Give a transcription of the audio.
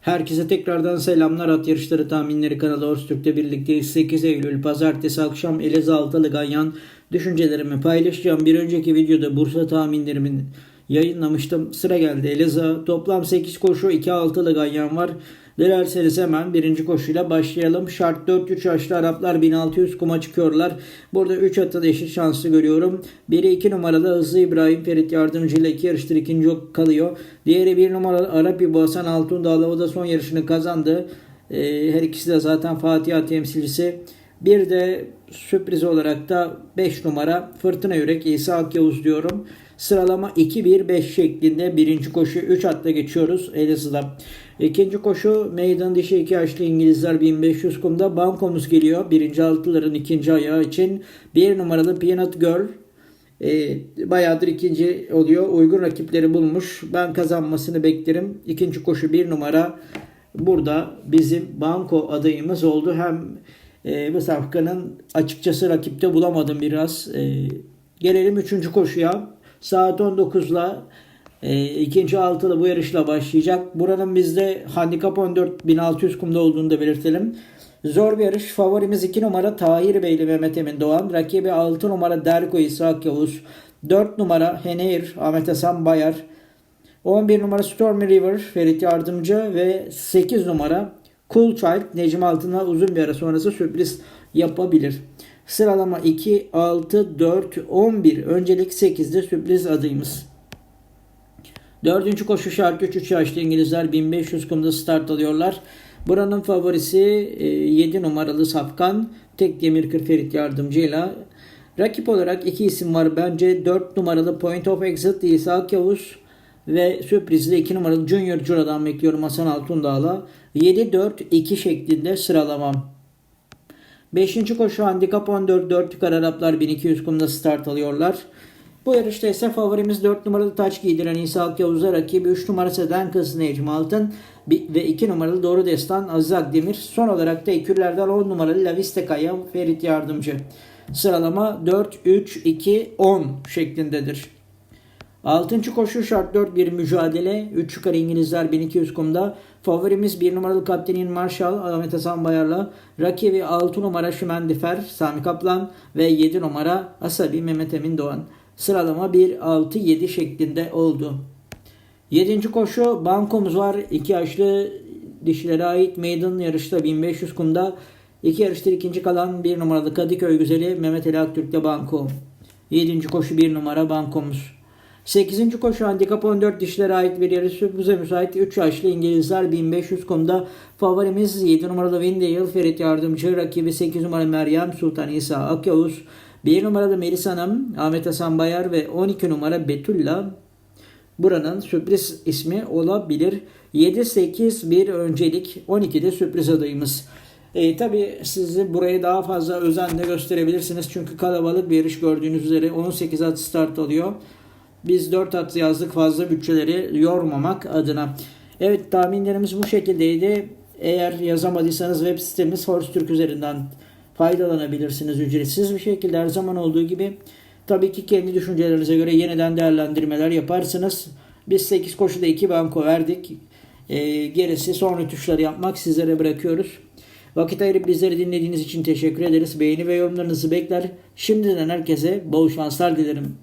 Herkese tekrardan selamlar. At yarışları tahminleri kanalı Orstürk'te birlikteyiz. 8 Eylül Pazartesi akşam Elazığ Ganyan düşüncelerimi paylaşacağım. Bir önceki videoda Bursa tahminlerimi yayınlamıştım. Sıra geldi Elazığ. Toplam 8 koşu 2 altılı Ganyan var. Dilerseniz hemen birinci koşuyla başlayalım. Şart 4-3 yaşlı Araplar 1600 kuma çıkıyorlar. Burada 3 atı da eşit şanslı görüyorum. Biri 2 numaralı Hızlı İbrahim Ferit Yardımcı ile 2 yarıştır ikinci kalıyor. Diğeri 1 numaralı Arap İbo Hasan Altundağlı o da son yarışını kazandı. Ee, her ikisi de zaten Fatiha temsilcisi. Bir de sürpriz olarak da 5 numara Fırtına Yürek İsa Akyavuz diyorum. Sıralama 2-1-5 şeklinde birinci koşu 3 atla geçiyoruz Elazığ'da. İkinci koşu meydan dışı 2 yaşlı İngilizler 1500 kumda bankomuz geliyor. Birinci altıların ikinci ayağı için. Bir numaralı Peanut Girl e, bayağıdır ikinci oluyor. Uygun rakipleri bulmuş. Ben kazanmasını beklerim. İkinci koşu bir numara burada bizim banko adayımız oldu. Hem e, bu safkanın açıkçası rakipte bulamadım biraz. E, gelelim üçüncü koşuya. Saat 19'la e, ikinci altılı bu yarışla başlayacak. Buranın bizde handikap 14 1600 kumda olduğunu da belirtelim. Zor bir yarış. Favorimiz 2 numara Tahir Beyli Mehmet Emin Doğan. Rakibi 6 numara Derko İshak Yavuz. 4 numara Heneir Ahmet Hasan Bayar. 11 numara Stormy River Ferit Yardımcı ve 8 numara Cool Child Necmi Altın'a uzun bir ara sonrası sürpriz yapabilir. Sıralama 2, 6, 4, 11. Öncelik 8'de sürpriz adayımız. Dördüncü koşu şarkı 3 yaşlı İngilizler 1500 kumda start alıyorlar. Buranın favorisi 7 numaralı Safkan. Tek demir kır Ferit yardımcıyla. Rakip olarak iki isim var. Bence 4 numaralı Point of Exit İsa Yavuz ve sürprizde 2 numaralı Junior Cura'dan bekliyorum Hasan Altundağ'la. 7-4-2 şeklinde sıralamam. 5. koşu handikap 14 4 yukarı Araplar 1200 kumda start alıyorlar. Bu yarışta ise favorimiz 4 numaralı taç giydiren İsa Akyavuz'a rakibi 3 numara Seden Kız Necmi Altın ve 2 numaralı Doğru Destan Aziz Akdemir. Son olarak da ekürlerden 10 numaralı Laviste Kaya Ferit Yardımcı. Sıralama 4, 3, 2, 10 şeklindedir. 6. koşu şart 4 bir mücadele. 3 yukarı İngilizler 1200 kumda. Favorimiz 1 numaralı kaptenin Marshall Ahmet Hasan Bayar'la. Rakibi 6 numara Şimendifer Sami Kaplan ve 7 numara Asabi Mehmet Emin Doğan. Sıralama 1, 6, 7 şeklinde oldu. 7. koşu bankomuz var. 2 yaşlı dişilere ait meydan yarışta 1500 kumda. 2 yarıştır ikinci kalan 1 numaralı Kadıköy Güzeli Mehmet Ali Aktürk'te banko. 7. koşu 1 numara bankomuz. 8. koşu handikap 14 dişlere ait bir yarış sürprize müsait 3 yaşlı İngilizler 1500 konuda favorimiz 7 numaralı Windale Ferit Yardımcı rakibi 8 numaralı Meryem Sultan İsa Akyavuz 1 numaralı Melis Hanım Ahmet Hasan Bayar ve 12 numara Betulla buranın sürpriz ismi olabilir. 7-8 bir öncelik 12'de sürpriz adayımız. E, tabii sizi burayı daha fazla özenle gösterebilirsiniz. Çünkü kalabalık bir yarış gördüğünüz üzere 18 at start alıyor. Biz 4 at yazdık fazla bütçeleri yormamak adına. Evet tahminlerimiz bu şekildeydi. Eğer yazamadıysanız web sitemiz Horse Türk üzerinden faydalanabilirsiniz ücretsiz bir şekilde her zaman olduğu gibi. Tabii ki kendi düşüncelerinize göre yeniden değerlendirmeler yaparsınız. Biz 8 koşuda 2 banko verdik. E, gerisi son rütuşları yapmak sizlere bırakıyoruz. Vakit ayırıp bizleri dinlediğiniz için teşekkür ederiz. Beğeni ve yorumlarınızı bekler. Şimdiden herkese bol şanslar dilerim.